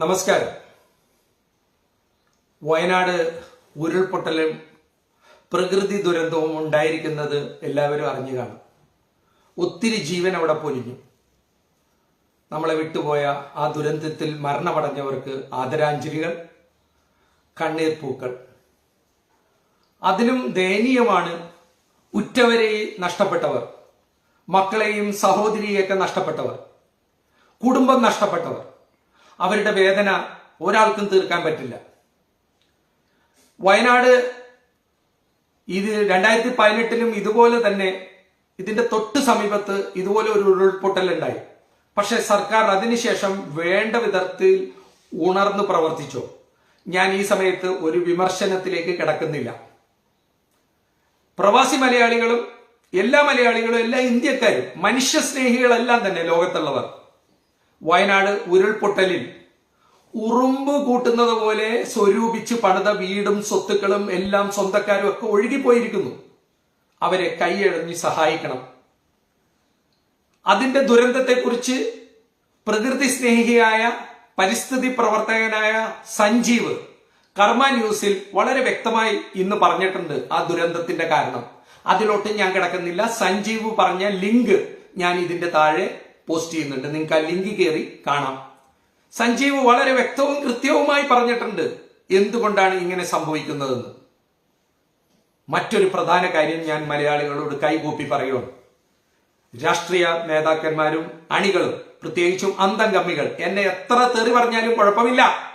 നമസ്കാരം. വയനാട് ഉരുൾപൊട്ടലും പ്രകൃതി ദുരന്തവും ഉണ്ടായിരിക്കുന്നത് എല്ലാവരും അറിഞ്ഞു കാണും. ഒത്തിരി ജീവൻ അവിടെ പൊലിഞ്ഞു. നമ്മളെ വിട്ടുപോയ ആ ദുരന്തത്തിൽ മരണമടഞ്ഞവർക്ക് ആദരാഞ്ജലികൾ കണ്ണീർ പൂക്കൾ. അതിലും ദയനീയമാണ് ഉറ്റവരെ നഷ്ടപ്പെട്ടവർ മക്കളെയും സഹോദരിയെയൊക്കെ നഷ്ടപ്പെട്ടവർ കുടുംബം നഷ്ടപ്പെട്ടവർ. അവരുടെ വേദന ഒരാൾക്കും തീർക്കാൻ പറ്റില്ല. വയനാട് ഇത് രണ്ടായിരത്തി പതിനെട്ടിലും ഇതുപോലെ തന്നെ ഇതിന്റെ തൊട്ട് സമീപത്ത് ഇതുപോലെ ഒരു ഉരുൾപൊട്ടൽ ഉണ്ടായി പക്ഷെ സർക്കാർ അതിനുശേഷം വേണ്ട വിധത്തിൽ ഉണർന്നു പ്രവർത്തിച്ചു. ഞാൻ ഈ സമയത്ത് ഒരു വിമർശനത്തിലേക്ക് കിടക്കുന്നില്ല. പ്രവാസി മലയാളികളും എല്ലാ മലയാളികളും എല്ലാ ഇന്ത്യക്കാരും മനുഷ്യ മനുഷ്യസ്നേഹികളെല്ലാം തന്നെ ലോകത്തുള്ളവർ വയനാട് ഉരുൾപൊട്ടലിൽ ഉറുമ്പ് കൂട്ടുന്നത് പോലെ സ്വരൂപിച്ച് പണിത വീടും സ്വത്തുക്കളും എല്ലാം സ്വന്തക്കാരും ഒക്കെ ഒഴുകിപ്പോയിരിക്കുന്നു. അവരെ കൈയഴഞ്ഞ് സഹായിക്കണം. അതിന്റെ ദുരന്തത്തെക്കുറിച്ച് പ്രകൃതി സ്നേഹിയായ പരിസ്ഥിതി പ്രവർത്തകനായ സഞ്ജീവ് കർമ്മ ന്യൂസിൽ വളരെ വ്യക്തമായി ഇന്ന് പറഞ്ഞിട്ടുണ്ട് ആ ദുരന്തത്തിന്റെ കാരണം. അതിലോട്ട് ഞാൻ കിടക്കുന്നില്ല. സഞ്ജീവ് പറഞ്ഞ ലിങ്ക് ഞാൻ ഇതിന്റെ താഴെ പോസ്റ്റ് ചെയ്യുന്നുണ്ട്. നിങ്ങൾക്ക് ആ ലിങ്ക് കയറി കാണാം. സഞ്ജീവ് വളരെ വ്യക്തവും കൃത്യവുമായി പറഞ്ഞിട്ടുണ്ട് എന്തുകൊണ്ടാണ് ഇങ്ങനെ സംഭവിക്കുന്നതെന്ന്. മറ്റൊരു പ്രധാന കാര്യം ഞാൻ മലയാളികളോട് കൈകൂപ്പി പറയുന്നു. രാഷ്ട്രീയ നേതാക്കന്മാരും അണികളും പ്രത്യേകിച്ചും അന്തംഗമ്മികൾ എന്നെ എത്ര തെറി പറഞ്ഞാലും കുഴപ്പമില്ല.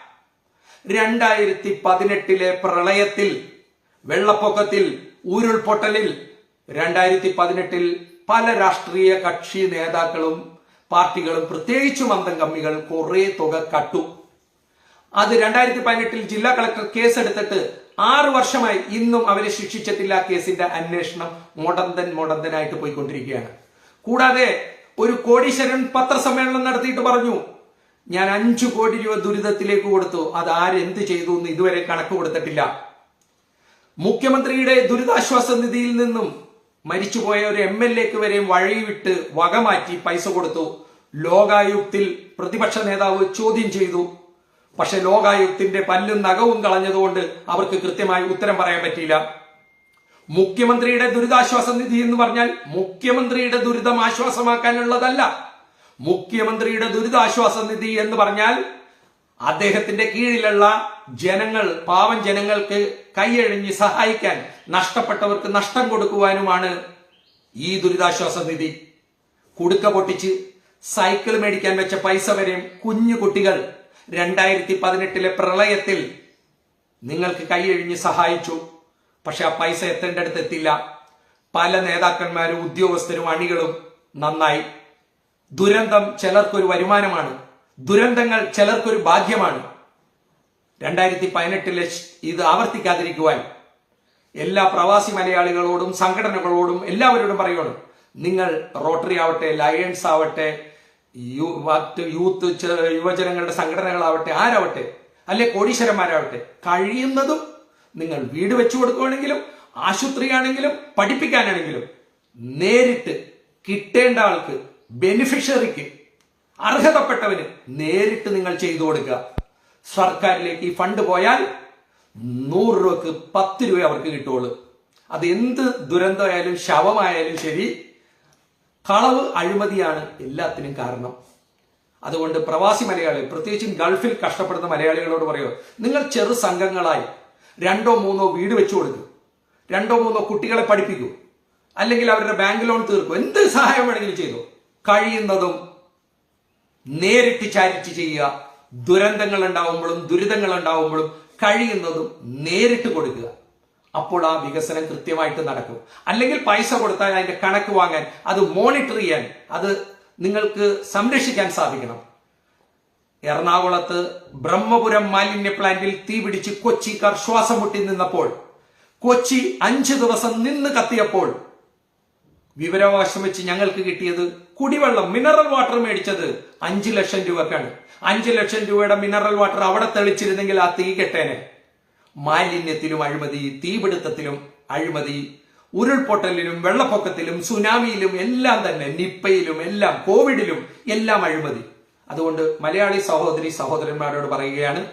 രണ്ടായിരത്തി പതിനെട്ടിലെ പ്രളയത്തിൽ വെള്ളപ്പൊക്കത്തിൽ ഉരുൾപൊട്ടലിൽ രണ്ടായിരത്തി പതിനെട്ടിൽ പല രാഷ്ട്രീയ കക്ഷി നേതാക്കളും പാർട്ടികളും പ്രത്യേകിച്ചും അന്തം കമ്മികൾ കുറെ തുക കട്ടു. അത് രണ്ടായിരത്തി പതിനെട്ടിൽ ജില്ലാ കളക്ടർ കേസെടുത്തിട്ട് ആറു വർഷമായി ഇന്നും അവരെ ശിക്ഷിച്ചിട്ടില്ല കേസിന്റെ അന്വേഷണം മുടന്തൻ മുടന്തനായിട്ട് പോയിക്കൊണ്ടിരിക്കുകയാണ്. കൂടാതെ ഒരു കോടീശ്വരൻ പത്രസമ്മേളനം നടത്തിയിട്ട് പറഞ്ഞു ഞാൻ അഞ്ചു കോടി രൂപ ദുരിതത്തിലേക്ക് കൊടുത്തു. അത് ആരെന്ത് ചെയ്തു എന്ന് ഇതുവരെ കണക്ക് കൊടുത്തിട്ടില്ല. മുഖ്യമന്ത്രിയുടെ ദുരിതാശ്വാസ നിധിയിൽ നിന്നും മരിച്ചുപോയ ഒരു എം എൽ എക്ക് വരെയും വഴിവിട്ട് വകമാറ്റി പൈസ കൊടുത്തു. ലോകായുക്തിൽ പ്രതിപക്ഷ നേതാവ് ചോദ്യം ചെയ്തു. പക്ഷെ ലോകായുക്തിന്റെ പല്ലും നഖവും കളഞ്ഞതുകൊണ്ട് അവർക്ക് കൃത്യമായി ഉത്തരം പറയാൻ പറ്റിയില്ല. മുഖ്യമന്ത്രിയുടെ ദുരിതാശ്വാസ നിധി എന്ന് പറഞ്ഞാൽ മുഖ്യമന്ത്രിയുടെ ദുരിതം ആശ്വാസമാക്കാനുള്ളതല്ല. മുഖ്യമന്ത്രിയുടെ ദുരിതാശ്വാസ നിധി എന്ന് പറഞ്ഞാൽ അദ്ദേഹത്തിന്റെ കീഴിലുള്ള ജനങ്ങൾ പാവം ജനങ്ങൾക്ക് കൈയഴിഞ്ഞ് സഹായിക്കാൻ നഷ്ടപ്പെട്ടവർക്ക് നഷ്ടം കൊടുക്കുവാനുമാണ് ഈ ദുരിതാശ്വാസ നിധി. കുടുക്ക പൊട്ടിച്ച് സൈക്കിൾ മേടിക്കാൻ വെച്ച പൈസ വരെയും കുഞ്ഞു കുട്ടികൾ രണ്ടായിരത്തി പതിനെട്ടിലെ പ്രളയത്തിൽ നിങ്ങൾക്ക് കൈയഴിഞ്ഞ് സഹായിച്ചു. പക്ഷെ ആ പൈസ എത്തേണ്ട അടുത്ത് എത്തില്ല പല നേതാക്കന്മാരും ഉദ്യോഗസ്ഥരും അണികളും നന്നായി. ദുരന്തം ചിലർക്കൊരു വരുമാനമാണ്. ദുരന്തങ്ങൾ ചിലർക്കൊരു ഭാഗ്യമാണ്. രണ്ടായിരത്തി പതിനെട്ടിലെ ഇത് ആവർത്തിക്കാതിരിക്കുവാൻ എല്ലാ പ്രവാസി മലയാളികളോടും സംഘടനകളോടും എല്ലാവരോടും പറയുകയാണ് നിങ്ങൾ റോട്ടറി ആവട്ടെ ലയൺസ് ആവട്ടെ യൂത്ത് യുവജനങ്ങളുടെ സംഘടനകളാവട്ടെ ആരാവട്ടെ അല്ലെ കോടീശ്വരന്മാരാവട്ടെ കഴിയുന്നതും നിങ്ങൾ വീട് വെച്ചു കൊടുക്കുകയാണെങ്കിലും ആശുപത്രിയാണെങ്കിലും പഠിപ്പിക്കാനാണെങ്കിലും നേരിട്ട് കിട്ടേണ്ട ആൾക്ക് ബെനിഫിഷ്യറിക്ക് അർഹതപ്പെട്ടവന് നേരിട്ട് നിങ്ങൾ ചെയ്തു കൊടുക്കുക. സർക്കാരിലേക്ക് ഈ ഫണ്ട് പോയാൽ നൂറ് രൂപക്ക് പത്ത് രൂപ അവർക്ക് കിട്ടുള്ളൂ അത് എന്ത് ദുരന്തമായാലും ശവമായാലും ശരി കളവ് അഴിമതിയാണ് എല്ലാത്തിനും കാരണം. അതുകൊണ്ട് പ്രവാസി മലയാളി പ്രത്യേകിച്ചും ഗൾഫിൽ കഷ്ടപ്പെടുന്ന മലയാളികളോട് പറയുക നിങ്ങൾ ചെറു സംഘങ്ങളായി രണ്ടോ മൂന്നോ വീട് വെച്ചു കൊടുക്കും രണ്ടോ മൂന്നോ കുട്ടികളെ പഠിപ്പിക്കൂ അല്ലെങ്കിൽ അവരുടെ ബാങ്ക് ലോൺ തീർക്കും എന്ത് സഹായം വേണമെങ്കിലും ചെയ്തു. കഴിയുന്നതും നേരിട്ട് ചാരിറ്റി ചെയ്യുക. ദുരന്തങ്ങൾ ഉണ്ടാവുമ്പോഴും ദുരിതങ്ങൾ ഉണ്ടാവുമ്പോഴും കഴിയുന്നതും നേരിട്ട് കൊടുക്കുക. അപ്പോൾ ആ വികസനം കൃത്യമായിട്ട് നടക്കും. അല്ലെങ്കിൽ പൈസ കൊടുത്താൽ അതിന്റെ കണക്ക് വാങ്ങാൻ അത് മോണിറ്റർ ചെയ്യാൻ അത് നിങ്ങൾക്ക് സംരക്ഷിക്കാൻ സാധിക്കണം. എറണാകുളത്ത് ബ്രഹ്മപുരം മാലിന്യ പ്ലാന്റിൽ തീപിടിച്ച് കൊച്ചി കർശ്വാസം മുട്ടി നിന്നപ്പോൾ കൊച്ചി അഞ്ചു ദിവസം നിന്ന് കത്തിയപ്പോൾ വിവരാവകാശം വെച്ച് ഞങ്ങൾക്ക് കിട്ടിയത് കുടിവെള്ളം മിനറൽ വാട്ടർ മേടിച്ചത് അഞ്ചു ലക്ഷം രൂപക്കാണ്. അഞ്ചു ലക്ഷം രൂപയുടെ മിനറൽ വാട്ടർ അവിടെ തെളിച്ചിരുന്നെങ്കിൽ ആ തീ കെട്ടേനെ. മാലിന്യത്തിലും അഴിമതി തീപിടുത്തത്തിലും അഴിമതി ഉരുൾപൊട്ടലിലും വെള്ളപ്പൊക്കത്തിലും സുനാമിയിലും എല്ലാം തന്നെ നിപ്പയിലും എല്ലാം കോവിഡിലും എല്ലാം അഴിമതി. അതുകൊണ്ട് മലയാളി സഹോദരി സഹോദരന്മാരോട് പറയുകയാണ്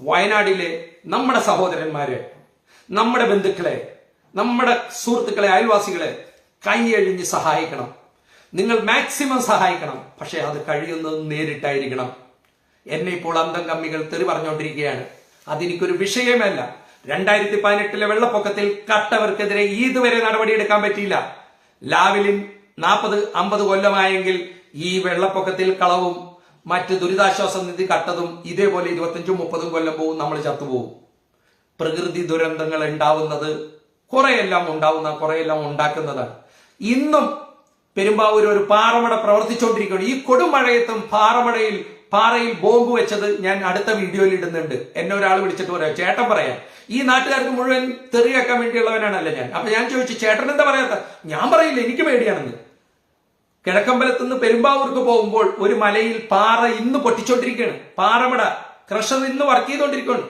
വയനാടിലെ നമ്മുടെ സഹോദരന്മാരെ നമ്മുടെ ബന്ധുക്കളെ നമ്മുടെ സുഹൃത്തുക്കളെ അയൽവാസികളെ കൈയഴിഞ്ഞ് സഹായിക്കണം. നിങ്ങൾ മാക്സിമം സഹായിക്കണം. പക്ഷെ അത് കഴിയുന്നത് നേരിട്ടായിരിക്കണം. എന്നെ ഇപ്പോൾ അന്തം കമ്മികൾ തെറി പറഞ്ഞുകൊണ്ടിരിക്കുകയാണ് അതെനിക്കൊരു വിഷയമല്ല. രണ്ടായിരത്തി പതിനെട്ടിലെ വെള്ളപ്പൊക്കത്തിൽ കട്ടവർക്കെതിരെ ഇതുവരെ നടപടിയെടുക്കാൻ പറ്റിയില്ല. ലാവിലിൻ നാൽപ്പത് അമ്പത് കൊല്ലമായെങ്കിൽ ഈ വെള്ളപ്പൊക്കത്തിൽ കളവും മറ്റ് ദുരിതാശ്വാസ നിധി കട്ടതും ഇതേപോലെ ഇരുപത്തഞ്ചും മുപ്പതും കൊല്ലം പോവും നമ്മൾ ചത്തുപോകും. പ്രകൃതി ദുരന്തങ്ങൾ ഉണ്ടാവുന്നത് കുറെയെല്ലാം ഉണ്ടാവുന്ന കുറെയെല്ലാം ഉണ്ടാക്കുന്നതാണ്. ഇന്നും പെരുമ്പാവൂർ ഒരു പാറമട പ്രവർത്തിച്ചുകൊണ്ടിരിക്കുകയാണ് ഈ കൊടുമഴയത്തും പാറമടയിൽ പാറയിൽ ബോംബ് വെച്ചത് ഞാൻ അടുത്ത വീഡിയോയിൽ ഇടുന്നുണ്ട്. എന്നെ ഒരാൾ വിളിച്ചിട്ട് പറയാം. ചേട്ടൻ പറയാം. ഈ നാട്ടുകാർക്ക് മുഴുവൻ തെറിയാക്കാൻ വേണ്ടിയുള്ളവനാണല്ലോ ഞാൻ. അപ്പൊ ഞാൻ ചോദിച്ചു ചേട്ടൻ എന്താ പറയാത്ത? ഞാൻ പറയില്ല എനിക്ക് പേടിയാണെന്ന്. കിഴക്കമ്പലത്ത് നിന്ന് പെരുമ്പാവൂർക്ക് പോകുമ്പോൾ ഒരു മലയിൽ പാറ ഇന്ന് പൊട്ടിച്ചോണ്ടിരിക്കുകയാണ്. പാറമട ക്രഷർ ഇന്ന് വർക്ക് ചെയ്തുകൊണ്ടിരിക്കുകയാണ്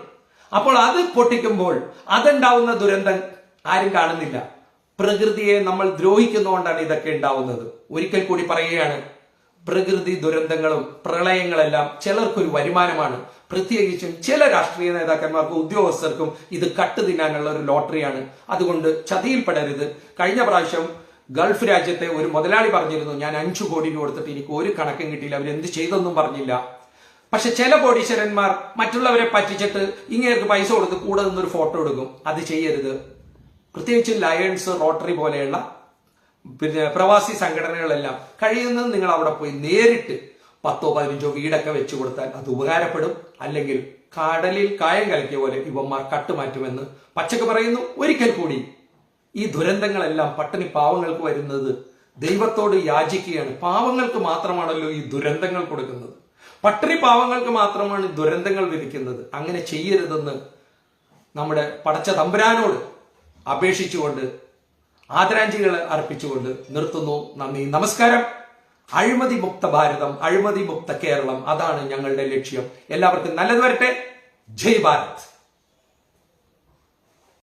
അപ്പോൾ അത് പൊട്ടിക്കുമ്പോൾ അതുണ്ടാവുന്ന ദുരന്തം ആരും കാണുന്നില്ല. പ്രകൃതിയെ നമ്മൾ ദ്രോഹിക്കുന്നതുകൊണ്ടാണ് ഇതൊക്കെ ഉണ്ടാവുന്നത്. ഒരിക്കൽ കൂടി പറയുകയാണ് പ്രകൃതി ദുരന്തങ്ങളും പ്രളയങ്ങളെല്ലാം ചിലർക്കൊരു വരുമാനമാണ്. പ്രത്യേകിച്ചും ചില രാഷ്ട്രീയ നേതാക്കന്മാർക്കും ഉദ്യോഗസ്ഥർക്കും ഇത് കട്ട് തിന്നാനുള്ള ഒരു ലോട്ടറിയാണ്. അതുകൊണ്ട് ചതിയിൽപ്പെടരുത്. കഴിഞ്ഞ പ്രാവശ്യം ഗൾഫ് രാജ്യത്തെ ഒരു മുതലാളി പറഞ്ഞിരുന്നു ഞാൻ അഞ്ചു കോടി രൂപ കൊടുത്തിട്ട് എനിക്ക് ഒരു കണക്കും കിട്ടിയില്ല അവരെന്ത് ചെയ്തൊന്നും പറഞ്ഞില്ല. പക്ഷെ ചില കോടീശ്വരന്മാർ മറ്റുള്ളവരെ പറ്റിച്ചിട്ട് ഇങ്ങനെയൊക്കെ പൈസ കൊടുത്ത് കൂടെ നിന്നൊരു ഫോട്ടോ എടുക്കും. അത് ചെയ്യരുത്. പ്രത്യേകിച്ച് ലയൺസ് റോട്ടറി പോലെയുള്ള പിന്നെ പ്രവാസി സംഘടനകളെല്ലാം കഴിയുന്നത് നിങ്ങൾ അവിടെ പോയി നേരിട്ട് പത്തോ പതിനഞ്ചോ വീടൊക്കെ വെച്ചു കൊടുത്താൽ അത് ഉപകാരപ്പെടും. അല്ലെങ്കിൽ കടലിൽ കായം കലക്കിയ പോലെ ഇവന്മാർ കട്ടുമാറ്റുമെന്ന് പച്ചക്ക് പറയുന്നു. ഒരിക്കൽ കൂടി ഈ ദുരന്തങ്ങളെല്ലാം പട്ടിണി പാവങ്ങൾക്ക് വരുന്നത് ദൈവത്തോട് യാചിക്കുകയാണ്. പാവങ്ങൾക്ക് മാത്രമാണല്ലോ ഈ ദുരന്തങ്ങൾ കൊടുക്കുന്നത്. പട്ടിണി പാവങ്ങൾക്ക് മാത്രമാണ് ദുരന്തങ്ങൾ വിധിക്കുന്നത്. അങ്ങനെ ചെയ്യരുതെന്ന് നമ്മുടെ പടച്ച തമ്പുരാനോട് അപേക്ഷിച്ചുകൊണ്ട് ആദരാഞ്ജലികൾ അർപ്പിച്ചുകൊണ്ട് നിർത്തുന്നു. നന്ദി. നമസ്കാരം. അഴിമതി മുക്ത ഭാരതം അഴിമതി മുക്ത കേരളം അതാണ് ഞങ്ങളുടെ ലക്ഷ്യം. എല്ലാവർക്കും നല്ലത് വരട്ടെ. ജയ് ഭാരത്.